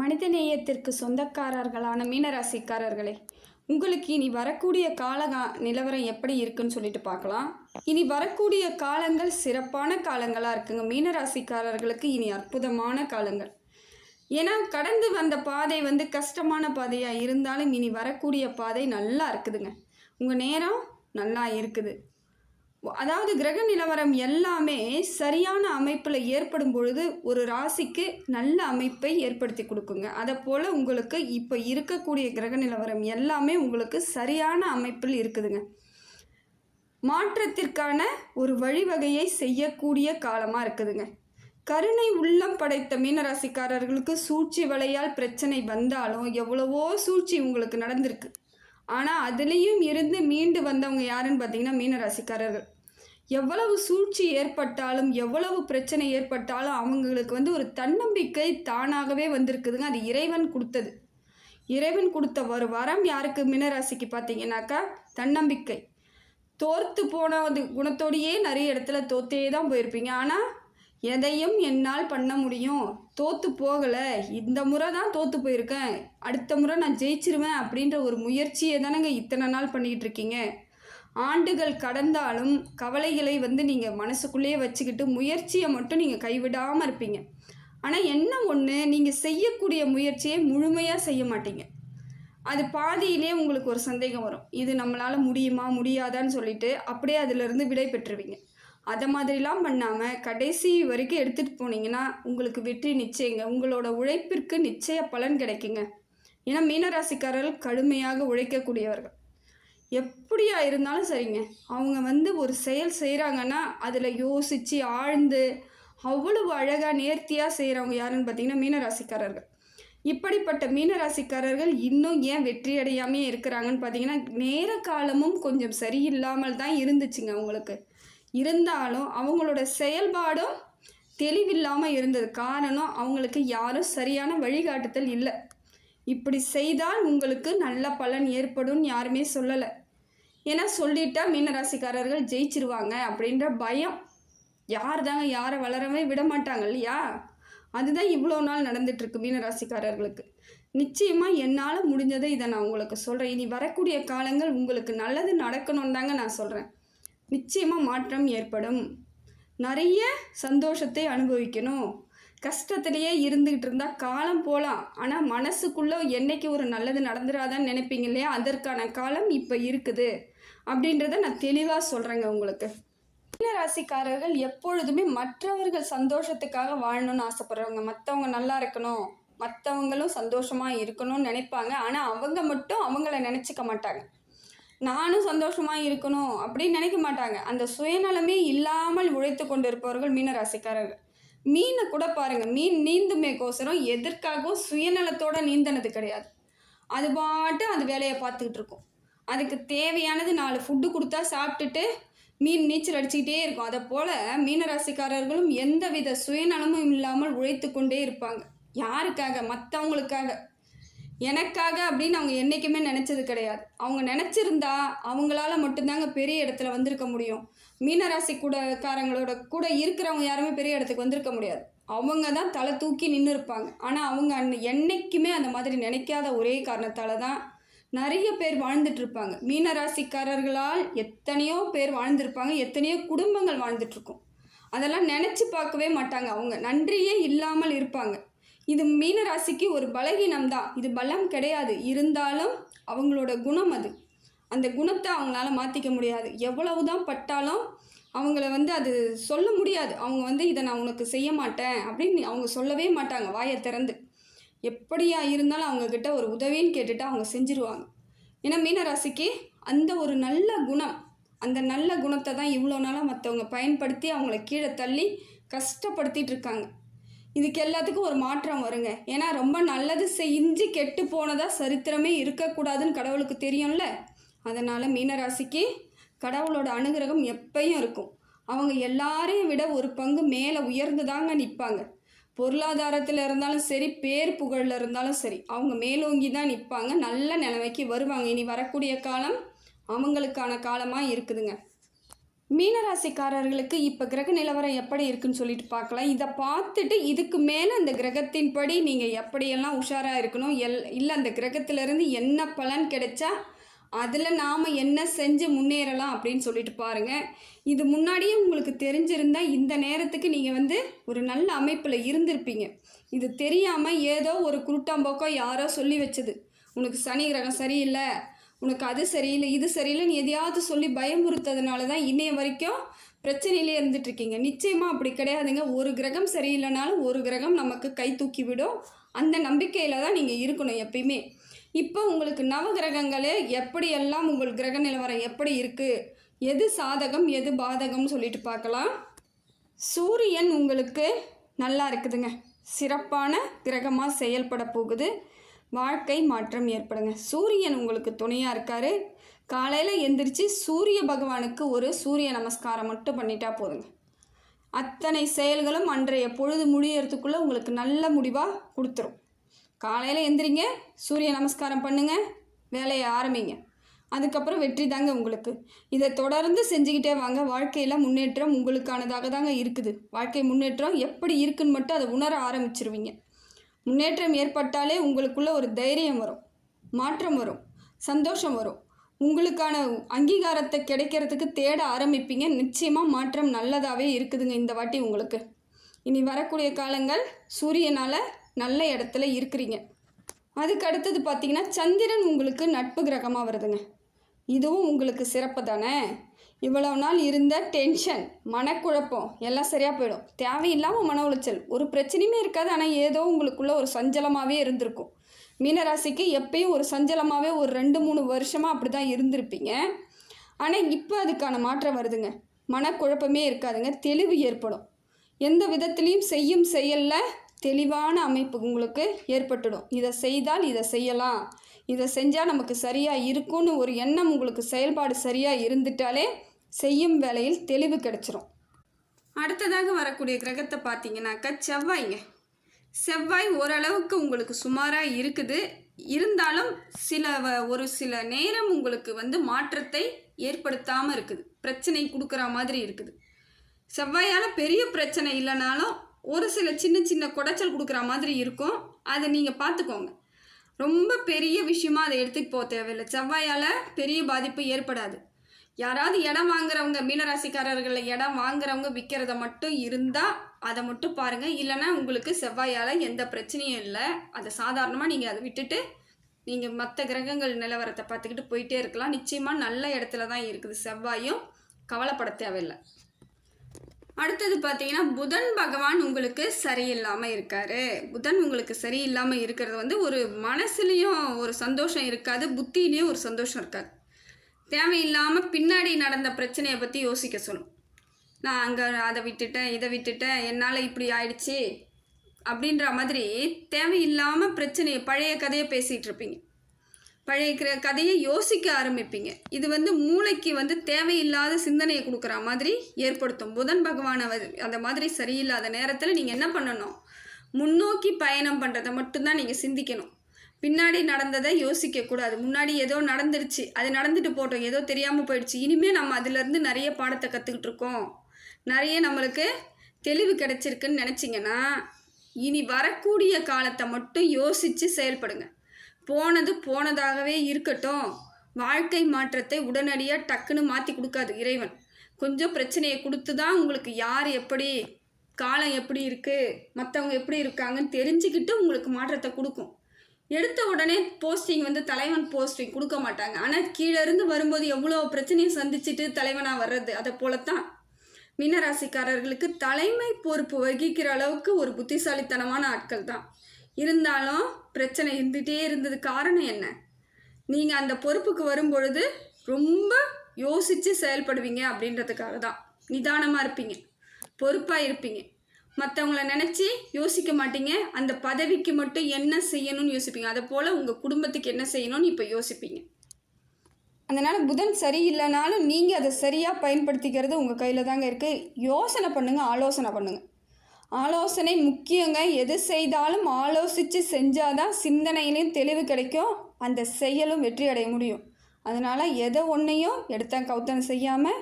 மனிதநேயத்திற்கு சொந்தக்காரர்களான மீனராசிக்காரர்களே உங்களுக்கு இனி வரக்கூடிய கால நிலவரம் எப்படி இருக்குன்னு சொல்லிட்டு பார்க்கலாம். இனி வரக்கூடிய காலங்கள் சிறப்பான காலங்களாக இருக்குங்க. மீனராசிக்காரர்களுக்கு இனி அற்புதமான காலங்கள். ஏன்னா கடந்து வந்த பாதை வந்து கஷ்டமான பாதையாக இருந்தாலும் இனி வரக்கூடிய பாதை நல்லா இருக்குதுங்க. உங்கள் நேரம் நல்லா இருக்குது. அதாவது கிரக நிலவரம் எல்லாமே சரியான அமைப்பில் ஏற்படும் பொழுது ஒரு ராசிக்கு நல்ல அமைப்பை ஏற்படுத்தி கொடுக்குங்க. அதை போல் உங்களுக்கு இப்போ இருக்கக்கூடிய கிரக நிலவரம் எல்லாமே உங்களுக்கு சரியான அமைப்பில் இருக்குதுங்க. மாற்றத்திற்கான ஒரு வழிவகையை செய்யக்கூடிய காலமாக இருக்குதுங்க. கருணை உள்ளம் படைத்த மீனராசிக்காரர்களுக்கு சூழ்ச்சி வலையால் பிரச்சனை வந்தாலும் எவ்வளவோ சூழ்ச்சி உங்களுக்கு நடந்திருக்கு. ஆனால் அதுலேயும் இருந்து மீண்டு வந்தவங்க யாருன்னு பார்த்தீங்கன்னா மீனராசிக்காரர்கள். எவ்வளவு சூழ்ச்சி ஏற்பட்டாலும் எவ்வளவு பிரச்சனை ஏற்பட்டாலும் அவங்களுக்கு வந்து ஒரு தன்னம்பிக்கை தானாகவே வந்திருக்குதுங்க. அது இறைவன் கொடுத்தது. இறைவன் கொடுத்த ஒரு வரம் யாருக்கு? மினராசிக்கு பார்த்தீங்கன்னாக்கா தன்னம்பிக்கை. தோர்த்து போன அது குணத்தோடையே நிறைய இடத்துல தோத்தே தான் போயிருப்பீங்க. ஆனால் எதையும் என்னால் பண்ண முடியும். தோற்று போகலை. இந்த முறை தான் தோற்று போயிருக்கேன். அடுத்த முறை நான் ஜெயிச்சிருவேன் அப்படின்ற ஒரு முயற்சியை தானேங்க இத்தனை நாள் பண்ணிக்கிட்டு இருக்கீங்க. ஆண்டுகள் கடந்தாலும் கவலைகளை வந்து நீங்கள் மனசுக்குள்ளேயே வச்சுக்கிட்டு முயற்சியை மட்டும் நீங்கள் கைவிடாமல் இருப்பீங்க. ஆனால் என்ன ஒன்று நீங்கள் செய்யக்கூடிய முயற்சியை முழுமையாக செய்ய மாட்டீங்க. அது பாதியிலே உங்களுக்கு ஒரு சந்தேகம் வரும். இது நம்மளால் முடியுமா முடியாதான்னு சொல்லிட்டு அப்படியே அதிலிருந்து விடை பெற்றுருவீங்க. அதை மாதிரிலாம் பண்ணாமல் கடைசி வரைக்கும் எடுத்துகிட்டு போனீங்கன்னா உங்களுக்கு வெற்றி நிச்சயங்க. உங்களோட உழைப்பிற்கு நிச்சய பலன் கிடைக்குங்க. ஏன்னா மீனராசிக்காரர்கள் கடுமையாக உழைக்கக்கூடியவர்கள். எப்படியா இருந்தாலும் சரிங்க. அவங்க வந்து ஒரு செயல் செய்கிறாங்கன்னா அதில் யோசித்து ஆழ்ந்து அவ்வளவு அழகாக நேர்த்தியாக செய்கிறவங்க யாருன்னு பார்த்தீங்கன்னா மீனராசிக்காரர்கள். இப்படிப்பட்ட மீனராசிக்காரர்கள் இன்னும் ஏன் வெற்றி அடையாமே இருக்கிறாங்கன்னு பார்த்தீங்கன்னா நேர காலமும் கொஞ்சம் சரியில்லாமல் தான் இருந்துச்சுங்க அவங்களுக்கு. இருந்தாலும் அவங்களோட செயல்பாடும் தெளிவில்லாமல் இருந்தது. காரணம் அவங்களுக்கு யாரும் சரியான வழிகாட்டுதல் இல்லை. இப்படி செய்தால் உங்களுக்கு நல்ல பலன் ஏற்படும்னு யாருமே சொல்லலை. ஏன்னா சொல்லிட்டா மீனராசிக்காரர்கள் ஜெயிச்சிருவாங்க அப்படின்ற பயம். யார் தாங்க யாரை வளரவே விட மாட்டாங்க இல்லையா? அதுதான் இவ்வளோ நாள் நடந்துட்டுருக்கு மீனராசிக்காரர்களுக்கு. நிச்சயமாக என்னால் முடிஞ்சதை இதை நான் உங்களுக்கு சொல்கிறேன் இனி வரக்கூடிய காலங்கள் உங்களுக்கு நல்லது நடக்கணும்னு தாங்க நான் சொல்கிறேன் நிச்சயமாக மாற்றம் ஏற்படும். நிறைய சந்தோஷத்தை அனுபவிக்கணும். கஷ்டத்திலேயே இருந்துக்கிட்டு இருந்தால் காலம் போகலாம் ஆனால் மனசுக்குள்ளே என்றைக்கு ஒரு நல்லது நடந்துடாதான்னு நினைப்பீங்க இல்லையா? அதற்கான காலம் இப்போ இருக்குது. அப்படின்றத நான் தெளிவாக சொல்கிறேங்க உங்களுக்கு. மீனராசிக்காரர்கள் எப்பொழுதுமே மற்றவர்கள் சந்தோஷத்துக்காக வாழணும்னு ஆசைப்படுறவங்க. மற்றவங்க நல்லா இருக்கணும். மற்றவங்களும் சந்தோஷமாக இருக்கணும்னு நினைப்பாங்க. ஆனால் அவங்க மட்டும் அவங்கள நினச்சிக்க மாட்டாங்க. நானும் சந்தோஷமாக இருக்கணும் அப்படின்னு நினைக்க மாட்டாங்க. அந்த சுயநலமே இல்லாமல் உழைத்து கொண்டு இருப்பவர்கள் மீனராசிக்காரர்கள். மீனை கூட பாருங்கள் மீன் நீந்துமே கோசரம் எதற்காகவும் சுயநலத்தோடு நீந்தினது கிடையாது. அது பாட்டு அது வேலையை பார்த்துக்கிட்டு இருக்கும். அதுக்கு தேவையானது நாலு ஃபுட்டு கொடுத்தா சாப்பிட்டுட்டு மீன் நீச்சல் அடிச்சுக்கிட்டே இருக்கும். அதை போல் மீனராசிக்காரர்களும் எந்தவித சுயநலமும் இல்லாமல் உழைத்து கொண்டே இருப்பாங்க. யாருக்காக? மற்றவங்களுக்காக எனக்காக அப்படின்னு அவங்க என்றைக்குமே நினச்சது கிடையாது. அவங்க நினச்சிருந்தா அவங்களால மட்டும்தாங்க பெரிய இடத்துல வந்திருக்க முடியும். மீனராசி கூட காரங்களோட கூட இருக்கிறவங்க யாருமே பெரிய இடத்துக்கு வந்திருக்க முடியாது. அவங்க தான் தலை தூக்கி நின்று இருப்பாங்க ஆனால் அவங்க அன்னை என்றைக்குமே அந்த மாதிரி நினைக்காத ஒரே காரணத்தால் தான் நிறைய பேர் வாழ்ந்துட்டு இருப்பாங்க மீனராசிக்காரர்களால் எத்தனையோ பேர் வாழ்ந்துருப்பாங்க. எத்தனையோ குடும்பங்கள் வாழ்ந்துட்டுருக்கும் அதெல்லாம் நினச்சி பார்க்கவே மாட்டாங்க அவங்க. நன்றியே இல்லாமல் இருப்பாங்க. இது மீனராசிக்கு ஒரு பலகீனம் தான் இது பலம் கிடையாது. இருந்தாலும் அவங்களோட குணம் அது. அந்த குணத்தை அவங்களால மாற்றிக்க முடியாது. எவ்வளவு தான் பட்டாலும் அவங்கள வந்து அது சொல்ல முடியாது. அவங்க வந்து இதை நான் உனக்கு செய்ய மாட்டேன். அப்படின்னு அவங்க சொல்லவே மாட்டாங்க. வாயை திறந்து. எப்படியா இருந்தாலும் அவங்கக்கிட்ட ஒரு உதவின்னு கேட்டுட்டு அவங்க செஞ்சுருவாங்க. ஏன்னா மீனராசிக்கு அந்த ஒரு நல்ல குணம் அந்த நல்ல குணத்தை தான் இவ்வளோ நாளாக மற்றவங்க பயன்படுத்தி அவங்கள கீழே தள்ளி கஷ்டப்படுத்திட்டு இருக்காங்க. இதுக்கு எல்லாத்துக்கும் ஒரு மாற்றம் வருங்க. ஏன்னா ரொம்ப நல்லது செஞ்சு கெட்டு போனதாக சரித்திரமே இருக்கக்கூடாதுன்னு கடவுளுக்கு தெரியும்ல? அதனால் மீனராசிக்கு கடவுளோட அனுகிரகம் எப்பயும் இருக்கும். அவங்க எல்லாரையும் விட ஒரு பங்கு மேலே உயர்ந்து தாங்க நிற்பாங்க பொருளாதாரத்தில் இருந்தாலும் சரி பேர் புகழில் இருந்தாலும் சரி அவங்க மேலோங்கி தான் நிற்பாங்க நல்ல நிலைமைக்கு வருவாங்க. இனி வரக்கூடிய காலம் அவங்களுக்கான காலமாக இருக்குதுங்க. மீனராசிக்காரர்களுக்கு இப்போ கிரக நிலவரம் எப்படி இருக்குன்னு சொல்லிட்டு பார்க்கலாம். இதை பார்த்துட்டு இதுக்கு மேலே அந்த கிரகத்தின்படி நீங்கள் எப்படியெல்லாம் உஷாராக இருக்கணும்? எல் இல்லை அந்த கிரகத்திலேருந்து என்ன பலன் கிடைச்சா அதில் நாம் என்ன செஞ்சு முன்னேறலாம் அப்படின்னு சொல்லிட்டு பாருங்கள் இது முன்னாடியே உங்களுக்கு தெரிஞ்சிருந்தால் இந்த நேரத்துக்கு நீங்கள் வந்து ஒரு நல்ல அமைப்பில் இருந்திருப்பீங்க. இது தெரியாமல் ஏதோ ஒரு குருட்டாம்போக்கோ யாரோ சொல்லி வச்சது. உனக்கு சனி கிரகம் சரியில்லை உனக்கு அது சரியில்லை இது சரியில்லைன்னு எதையாவது சொல்லி பயமுறுத்ததுனால தான் இன்னைய வரைக்கும் பிரச்சனையிலே இருந்துட்டுருக்கீங்க. நிச்சயமாக அப்படி கிடையாதுங்க. ஒரு கிரகம் சரியில்லைனாலும் ஒரு கிரகம் நமக்கு கை தூக்கி விடும். அந்த நம்பிக்கையில் தான் நீங்கள் இருக்கணும் எப்பயுமே. இப்போ உங்களுக்கு நவகிரகங்களே எப்படியெல்லாம் உங்கள் கிரக நிலவரம் எப்படி இருக்குது எது சாதகம் எது பாதகம்னு சொல்லிட்டு பார்க்கலாம். சூரியன் உங்களுக்கு நல்லா இருக்குதுங்க. சிறப்பான கிரகமாக செயல்பட போகுது. வாழ்க்கை மாற்றம் ஏற்படுங்க. சூரியன் உங்களுக்கு துணையாக இருக்காரு. காலையில் எந்திரிச்சு சூரிய பகவானுக்கு ஒரு சூரிய நமஸ்காரம் மட்டும் பண்ணிட்டா போதுங்க. அத்தனை செயல்களும் அன்றைய பொழுது முடியறதுக்குள்ளே உங்களுக்கு நல்ல முடிவாக கொடுத்துரும். காலையில் எந்திரிங்க. சூரிய நமஸ்காரம் பண்ணுங்கள் வேலையை ஆரம்பிங்க. அதுக்கப்புறம் வெற்றி தாங்க உங்களுக்கு. இதை தொடர்ந்து செஞ்சுக்கிட்டே வாங்க. வாழ்க்கையில் முன்னேற்றம் உங்களுக்கானதாக தாங்க இருக்குது. வாழ்க்கை முன்னேற்றம் எப்படி இருக்குன்னு மட்டும் அதை உணர ஆரம்பிச்சிருவீங்க. முன்னேற்றம் ஏற்பட்டாலே உங்களுக்குள்ள ஒரு தைரியம் வரும். மாற்றம் வரும். சந்தோஷம் வரும். உங்களுக்கான அங்கீகாரத்தை கிடைக்கிறதுக்கு தேட ஆரம்பிப்பீங்க. நிச்சயமாக மாற்றம் நல்லதாகவே இருக்குதுங்க இந்த வாட்டி உங்களுக்கு. இனி வரக்கூடிய காலங்கள் சூரியனால் நல்ல இடத்துல இருக்கிறீங்க. அதுக்கு அடுத்தது பார்த்தீங்கன்னா சந்திரன் உங்களுக்கு நட்பு கிரகமாக வருதுங்க. இதுவும் உங்களுக்கு சிறப்பு தானே? இவ்வளவு நாள் இருந்த டென்ஷன் மனக்குழப்பம் எல்லாம் சரியாக போயிடும். தேவையில்லாமல் மன உளைச்சல். ஒரு பிரச்சனையுமே இருக்காது. ஆனால் ஏதோ உங்களுக்குள்ள ஒரு சஞ்சலமாகவே இருந்திருக்கும். மீனராசிக்கு எப்பயும் ஒரு சஞ்சலமாகவே ஒரு ரெண்டு மூணு வருஷமாக அப்படி தான் இருந்திருப்பீங்க. ஆனால் இப்போ அதுக்கான மாற்றம் வருதுங்க. மனக்குழப்பமே இருக்காதுங்க. தெளிவு ஏற்படும். எந்த விதத்துலேயும் செய்யும் செயலில் தெளிவான அமைப்பு உங்களுக்கு ஏற்பட்டுடும். இதை செய்தால் இதை செய்யலாம். இதை செஞ்சால் நமக்கு சரியாக இருக்கும்னு ஒரு எண்ணம் உங்களுக்கு செயல்பாடு சரியாக இருந்துட்டாலே செய்யும் வேலையில் தெளிவு கிடைச்சிரும். அடுத்ததாக வரக்கூடிய கிரகத்தை பார்த்தீங்கன்னாக்கா செவ்வாய்ங்க. செவ்வாய் ஓரளவுக்கு உங்களுக்கு சுமாராக இருக்குது. இருந்தாலும் சில வ- ஒரு சில நேரம் உங்களுக்கு வந்து மாற்றத்தை ஏற்படுத்தாமல் இருக்குது. பிரச்சனை கொடுக்குற மாதிரி இருக்குது. செவ்வாயால் பெரிய பிரச்சனை இல்லைனாலும் ஒரு சில சின்ன சின்ன குடைச்சல் கொடுக்குற மாதிரி இருக்கும். அதை நீங்கள் பார்த்துக்கோங்க ரொம்ப பெரிய விஷயமா அதை எடுத்துட்டு போக தேவையில்லை. செவ்வாயால் பெரிய பாதிப்பு ஏற்படாது. யாராவது இடம் வாங்குறவங்க மீனராசிக்காரர்களில் இடம் வாங்குறவங்க விற்கிறத மட்டும் இருந்தால் அதை மட்டும் பாருங்கள் இல்லைன்னா உங்களுக்கு செவ்வாயால் எந்த பிரச்சனையும் இல்லை. அதை சாதாரணமாக நீங்கள் அதை விட்டுட்டு நீங்கள் மற்ற கிரகங்கள் நிலவரத்தை பார்த்துக்கிட்டு போயிட்டே இருக்கலாம். நிச்சயமாக நல்ல இடத்துல தான் இருக்குது. செவ்வாயும் கவலைப்பட தேவையில்லை. அடுத்தது பார்த்தீங்கன்னா புதன் பகவான் உங்களுக்கு சரியில்லாமல் இருக்காரு. புதன் உங்களுக்கு சரியில்லாமல் இருக்கிறது வந்து ஒரு மனசுலேயும் ஒரு சந்தோஷம் இருக்காது புத்தியிலையும் ஒரு சந்தோஷம் இருக்காது. தேவையில்லாமல் பின்னாடி நடந்த பிரச்சனையை பற்றி யோசிக்க சொல்லும் நான் அங்கே அதை விட்டுட்டேன் இதை விட்டுட்டேன் என்னால் இப்படி ஆயிடுச்சு அப்படின்ற மாதிரி தேவையில்லாமல் பிரச்சனையை பழைய கதையை பேசிகிட்டு இருப்பீங்க. பழைய கதையை யோசிக்க ஆரம்பிப்பீங்க. இது வந்து மூளைக்கு வந்து தேவையில்லாத சிந்தனையை கொடுக்குற மாதிரி ஏற்படுத்தும். புதன் பகவான் அவர் அந்த மாதிரி சரியில்லாத நேரத்தில் நீங்கள் என்ன பண்ணணும்? முன்னோக்கி பயணம் பண்ணுறதை மட்டும்தான் நீங்கள் சிந்திக்கணும். பின்னாடி நடந்ததை யோசிக்கக்கூடாது முன்னாடி ஏதோ நடந்துருச்சு. அது நடந்துட்டு போட்டோம். ஏதோ தெரியாமல் போயிடுச்சு. இனிமேல் நம்ம அதுலேருந்து நிறைய பாடத்தை கற்றுக்கிட்டு இருக்கோம். நிறைய நம்மளுக்கு தெளிவு கிடச்சிருக்குன்னு நினச்சிங்கன்னா இனி வரக்கூடிய காலத்தை மட்டும் யோசித்து செயல்படுங்க. போனது போனதாகவே இருக்கட்டும். வாழ்க்கை மாற்றத்தை உடனடியாக டக்குன்னு மாற்றி கொடுக்காது இறைவன். கொஞ்சம் பிரச்சனையை கொடுத்து தான் உங்களுக்கு யார் எப்படி காலம் எப்படி இருக்குது மற்றவங்க எப்படி இருக்காங்கன்னு தெரிஞ்சுக்கிட்டு உங்களுக்கு மாற்றத்தை கொடுக்கும். எடுத்த உடனே போஸ்டிங் வந்து தலைவன் போஸ்டிங் கொடுக்க மாட்டாங்க. ஆனால் கீழேருந்து வரும்போது எவ்வளோ பிரச்சனையை சந்திச்சுட்டு தலைவனாக வர்றது அதை போலத்தான். மீனராசிக்காரர்களுக்கு தலைமை பொறுப்பு வகிக்கிற அளவுக்கு ஒரு புத்திசாலித்தனமான ஆட்கள் தான் இருந்தாலும் பிரச்சனை இருந்துகிட்டே இருந்தது. காரணம் என்ன? நீங்கள் அந்த பொறுப்புக்கு வரும்பொழுது ரொம்ப யோசித்து செயல்படுவீங்க அப்படின்றதுக்காக தான். நிதானமாக இருப்பீங்க. பொறுப்பாக இருப்பீங்க. மற்றவங்கள நினச்சி யோசிக்க மாட்டீங்க. அந்த பதவிக்கு மட்டும் என்ன செய்யணும்னு யோசிப்பீங்க. அதை போல் உங்கள் குடும்பத்துக்கு என்ன செய்யணும்னு இப்போ யோசிப்பீங்க. அதனால் புதன் சரியில்லைனாலும் நீங்கள் அதை சரியாக பயன்படுத்திக்கிறது உங்கள் கையில் தாங்க இருக்குது யோசனை பண்ணுங்கள் ஆலோசனை பண்ணுங்கள் ஆலோசனை முக்கியங்க. எது செய்தாலும் ஆலோசித்து செஞ்சால் தான் சிந்தனையிலையும் தெளிவு கிடைக்கும். அந்த செயலும் வெற்றி அடைய முடியும். அதனால் எதை ஒன்றையும் எடுத்தேன் கவுத்தனை செய்யாமல்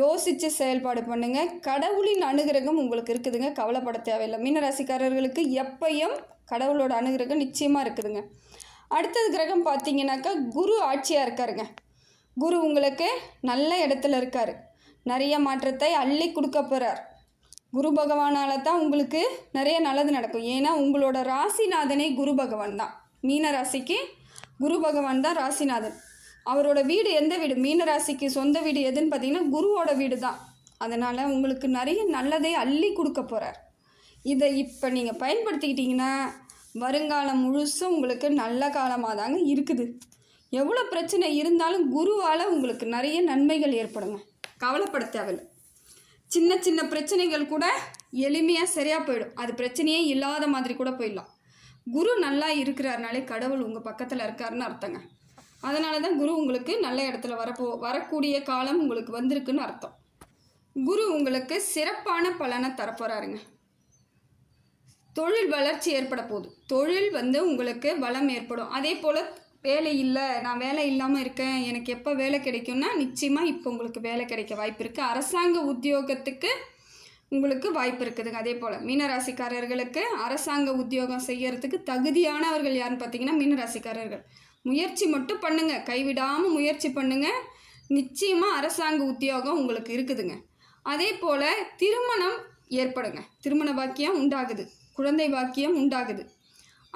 யோசித்து செயல்பாடு பண்ணுங்கள் கடவுளின் அனுகிரகம் உங்களுக்கு இருக்குதுங்க. கவலைப்பட தேவையில்லை. மீனராசிக்காரர்களுக்கு எப்பையும் கடவுளோட அனுகிரகம் நிச்சயமாக இருக்குதுங்க. அடுத்தது கிரகம் பார்த்தீங்கன்னாக்கா குரு ஆட்சியாக இருக்காருங்க. குரு உங்களுக்கு நல்ல இடத்துல இருக்கார். நிறைய மாற்றத்தை அள்ளி கொடுக்க போகிறார் குரு பகவானால் தான் உங்களுக்கு நிறைய நல்லது நடக்கும். ஏன்னா உங்களோட ராசிநாதனே குரு பகவான் தான். மீன ராசிக்கு குரு பகவான் தான் ராசிநாதன். அவரோட வீடு எந்த வீடு? மீன ராசிக்கு சொந்த வீடு எதுன்னு பார்த்தீங்கன்னா குருவோட வீடு தான். அதனால் உங்களுக்கு நிறைய நல்லதை அள்ளி கொடுக்க போகிறார் இதை இப்போ நீங்கள் பயன்படுத்திக்கிட்டிங்கன்னா வருங்காலம் முழுசும் உங்களுக்கு நல்ல காலமாக தாங்க இருக்குது. எவ்வளோ பிரச்சனை இருந்தாலும் குருவால் உங்களுக்கு நிறைய நன்மைகள் ஏற்படுங்க. கவலைப்பட தேவையில்லை. சின்ன சின்ன பிரச்சனைகள் கூட எளிமையாக சரியாக போயிடும். அது பிரச்சனையே இல்லாத மாதிரி கூட போயிடலாம். குரு நல்லா இருக்கிறாருனாலே கடவுள் உங்கள் பக்கத்தில் இருக்காருன்னு அர்த்தங்க. அதனால தான் குரு உங்களுக்கு நல்ல இடத்துல வரப்போ வரக்கூடிய காலம் உங்களுக்கு வந்திருக்குன்னு அர்த்தம். குரு உங்களுக்கு சிறப்பான பலனை தரப்போகிறாருங்க தொழில் வளர்ச்சி ஏற்பட போகுது. தொழில் வந்து உங்களுக்கு வளம் ஏற்படும். அதே போல் வேலை இல்லை நான் வேலை இல்லாமல் இருக்கேன் எனக்கு எப்போ வேலை கிடைக்கும்னா நிச்சயமாக இப்போ உங்களுக்கு வேலை கிடைக்க வாய்ப்பு இருக்குது அரசாங்க உத்தியோகத்துக்கு உங்களுக்கு வாய்ப்பு இருக்குதுங்க. அதே போல் மீனராசிக்காரர்களுக்கு அரசாங்க உத்தியோகம் செய்கிறதுக்கு தகுதியானவர்கள் யாருன்னு பார்த்தீங்கன்னா மீனராசிக்காரர்கள். முயற்சி மட்டும் பண்ணுங்கள் கைவிடாமல் முயற்சி பண்ணுங்கள் நிச்சயமாக அரசாங்க உத்தியோகம் உங்களுக்கு இருக்குதுங்க. அதே போல் திருமணம் ஏற்படுங்க. திருமண பாக்கியம் உண்டாகுது. குழந்தை பாக்கியம் உண்டாகுது.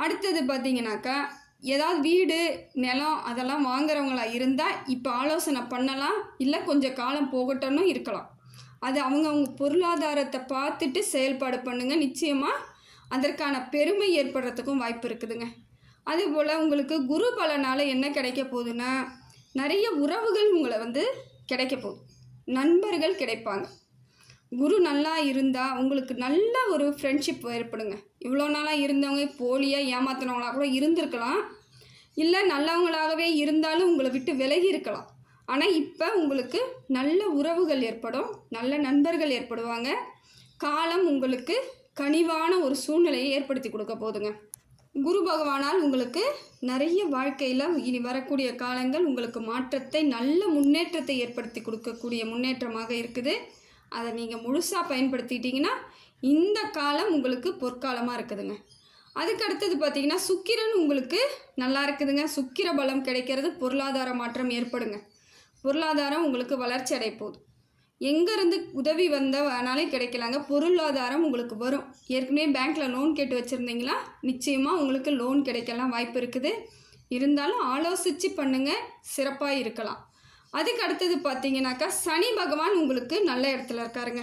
அடுத்தது பார்த்தீங்கன்னாக்கா ஏதாவது வீடு நிலம் அதெல்லாம் வாங்குறவங்களா இருந்தால் இப்போ ஆலோசனை பண்ணலாம். இல்லை கொஞ்சம் காலம் போகட்டும்னு இருக்கலாம். அது அவங்கவுங்க பொருளாதாரத்தை பார்த்துட்டு செயல்பாடு பண்ணுங்கள் நிச்சயமாக அதற்கான பெருமை ஏற்படுறதுக்கும் வாய்ப்பு இருக்குதுங்க. அதுபோல் உங்களுக்கு குரு பலனால் என்ன கிடைக்க போகுதுன்னா நிறைய உறவுகள் உங்களை வந்து கிடைக்க போகுது. நண்பர்கள் கிடைப்பாங்க. குரு நல்லா இருந்தால் உங்களுக்கு நல்ல ஒரு ஃப்ரெண்ட்ஷிப் ஏற்படுங்க. இவ்வளோ நாளாக இருந்தவங்க போலியாக ஏமாத்தினவங்களாக கூட இருந்திருக்கலாம். இல்லை நல்லவங்களாகவே இருந்தாலும் உங்களை விட்டு விலகி இருக்கலாம். ஆனால் இப்போ உங்களுக்கு நல்ல உறவுகள் ஏற்படும் நல்ல நண்பர்கள் ஏற்படுவாங்க. காலம் உங்களுக்கு கனிவான ஒரு சூழ்நிலையை ஏற்படுத்தி கொடுக்க போதுங்க. குரு பகவானால் உங்களுக்கு நிறைய வாழ்க்கையில் இனி வரக்கூடிய காலங்கள் உங்களுக்கு மாற்றத்தை நல்ல முன்னேற்றத்தை ஏற்படுத்தி கொடுக்கக்கூடிய முன்னேற்றமாக இருக்குது. அதை நீங்கள் முழுசாக பயன்படுத்திக்கிட்டிங்கன்னா இந்த காலம் உங்களுக்கு பொற்காலமாக இருக்குதுங்க. அதுக்கு அடுத்தது பார்த்தீங்கன்னா சுக்கிரன் உங்களுக்கு நல்லா இருக்குதுங்க. சுக்கிர பலம் கிடைக்கிறது பொருளாதார மாற்றம் ஏற்படுங்க. பொருளாதாரம் உங்களுக்கு வளர்ச்சி அடைய போகுது. எங்கேருந்து உதவி வந்த வேணாலும் கிடைக்கலாங்க. பொருளாதாரம் உங்களுக்கு வரும். ஏற்கனவே பேங்க்கில் லோன் கேட்டு வச்சுருந்தீங்களா? நிச்சயமாக உங்களுக்கு லோன் கிடைக்கலாம் வாய்ப்பு இருக்குது. இருந்தாலும் ஆலோசித்து பண்ணுங்கள் சிறப்பாக இருக்கலாம். அதுக்கு அடுத்தது பார்த்தீங்கன்னாக்கா சனி பகவான் உங்களுக்கு நல்ல இடத்துல இருக்காருங்க.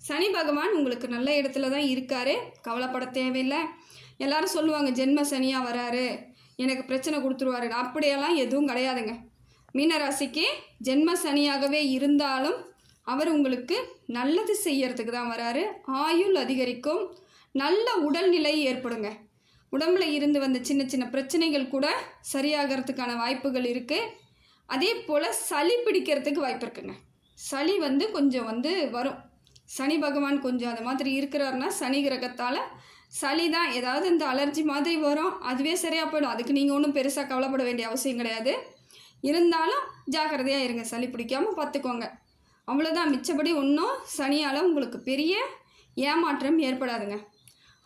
சனி பகவான் உங்களுக்கு நல்ல இடத்துல தான் இருக்காரு. கவலைப்பட தேவையில்லை. எல்லாரும் சொல்லுவாங்க ஜென்ம சனியாக வராரு. எனக்கு பிரச்சனை கொடுத்துருவாரு. அப்படியெல்லாம் எதுவும் கிடையாதுங்க. மீனராசிக்கு ஜென்ம சனியாகவே இருந்தாலும் அவர் உங்களுக்கு நல்லது செய்யறதுக்கு தான் வராரு. ஆயுள் அதிகரிக்கும். நல்ல உடல்நிலை ஏற்படுங்க. உடம்புல இருந்து வந்த சின்ன சின்ன பிரச்சனைகள் கூட சரியாகிறதுக்கான வாய்ப்புகள் இருக்குது அதே போல் சளி பிடிக்கிறதுக்கு வாய்ப்பு இருக்குங்க. சளி வந்து கொஞ்சம் வந்து வரும். சனி பகவான் கொஞ்சம் அது மாதிரி இருக்கிறாருன்னா சனி கிரகத்தால் சளி தான் ஏதாவது இந்த அலர்ஜி மாதிரி வரும். அதுவே சரியாக போயிடும். அதுக்கு நீங்கள் ஒன்றும் பெருசாக கவலைப்பட வேண்டிய அவசியம் கிடையாது. இருந்தாலும் ஜாக்கிரதையாக இருங்க. சளி பிடிக்காமல் பார்த்துக்கோங்க அவ்வளோதான் மிச்சப்படி ஒன்றும் சனியால் உங்களுக்கு பெரிய ஏமாற்றம் ஏற்படாதுங்க.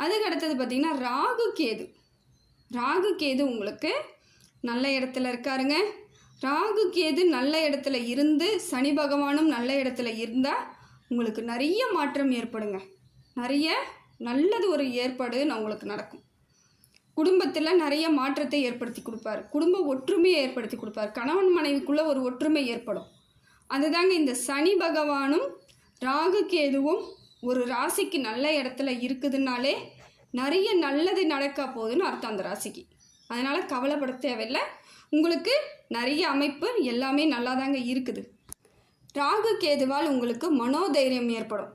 அதுக்கு அடுத்தது பார்த்திங்கன்னா ராகு கேது. ராகு கேது உங்களுக்கு நல்ல இடத்துல இருக்காருங்க. ராகு கேது நல்ல இடத்துல இருந்து சனி பகவானும் நல்ல இடத்துல இருந்தால் உங்களுக்கு நிறைய மாற்றம் ஏற்படுங்க. நிறைய நல்லது ஒரு ஏற்பாடு நான் உங்களுக்கு நடக்கும். குடும்பத்தில் நிறைய மாற்றத்தை ஏற்படுத்தி கொடுப்பார். குடும்ப ஒற்றுமையை ஏற்படுத்தி கொடுப்பார். கணவன் மனைவிக்குள்ளே ஒரு ஒற்றுமை ஏற்படும். அதுதாங்க இந்த சனி பகவானும் ராகு கேதுவும் ஒரு ராசிக்கு நல்ல இடத்துல இருக்குதுனாலே நிறைய நல்லது நடக்க போகுதுன்னு அர்த்தம் அந்த ராசிக்கு. அதனால் கவலைப்பட தேவையில்லை. உங்களுக்கு நிறைய அமைப்பு எல்லாமே நல்லா தாங்க இருக்குது. ராகு கேதுவால் உங்களுக்கு மனோதைரியம் ஏற்படும்.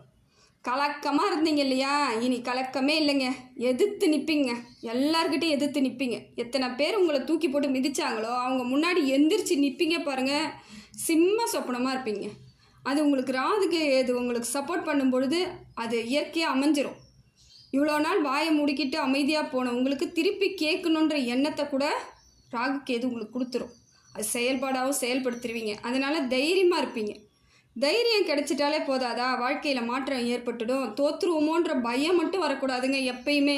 கலக்கமாக இருந்தீங்க இல்லையா? இனி கலக்கமே இல்லைங்க. எதிர்த்து நிற்பீங்க எல்லார்கிட்டையும் எதிர்த்து நிற்பீங்க எத்தனை பேர் உங்களை தூக்கி போட்டு மிதிச்சாங்களோ அவங்க முன்னாடி எந்திரிச்சு நிற்பீங்க பாருங்கள் சிம்ம சொப்பனமாக இருப்பீங்க. அது உங்களுக்கு ராதுக்கு இது உங்களுக்கு சப்போர்ட் பண்ணும் பொழுது அது இயற்கையாக அமைஞ்சிரும். இவ்வளோ நாள் வாயை முடிக்கிட்டு அமைதியாக போன உங்களுக்கு திருப்பி கேட்கணுன்ற எண்ணத்தை கூட ராகு கேது உங்களுக்கு கொடுத்துரும். அது செயல்பாடாகவும் செயல்படுத்திடுவீங்க அதனால் தைரியமாக இருப்பீங்க. தைரியம் கிடைச்சிட்டாலே போதாதா? வாழ்க்கையில் மாற்றம் ஏற்பட்டுடும். தோற்றுருவோமோன்ற பயம் மட்டும் வரக்கூடாதுங்க எப்பயுமே.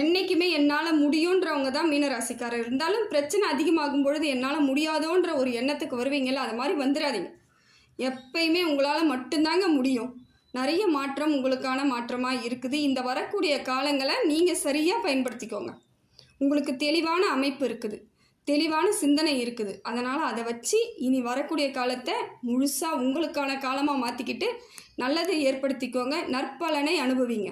என்றைக்குமே என்னால் முடியுன்றவங்க தான் மீனராசிக்காரர். இருந்தாலும் பிரச்சனை அதிகமாகும் பொழுது என்னால் முடியாதோன்ற ஒரு எண்ணத்துக்கு வருவீங்களா அது மாதிரி வந்துடாதீங்க எப்பயுமே உங்களால் மட்டும்தாங்க முடியும். நிறைய மாற்றம் உங்களுக்கான மாற்றமாக இருக்குது. இந்த வரக்கூடிய காலங்களை நீங்கள் சரியாக பயன்படுத்திக்கோங்க. உங்களுக்கு தெளிவான அமைப்பு இருக்குது. தெளிவான சிந்தனை இருக்குது. அதனால் அதை வச்சு இனி வரக்கூடிய காலத்தை முழுசாக உங்களுக்கான காலமாக மாற்றிக்கிட்டு நல்லதை ஏற்படுத்திக்கோங்க. நற்பலனை அனுபவிங்க.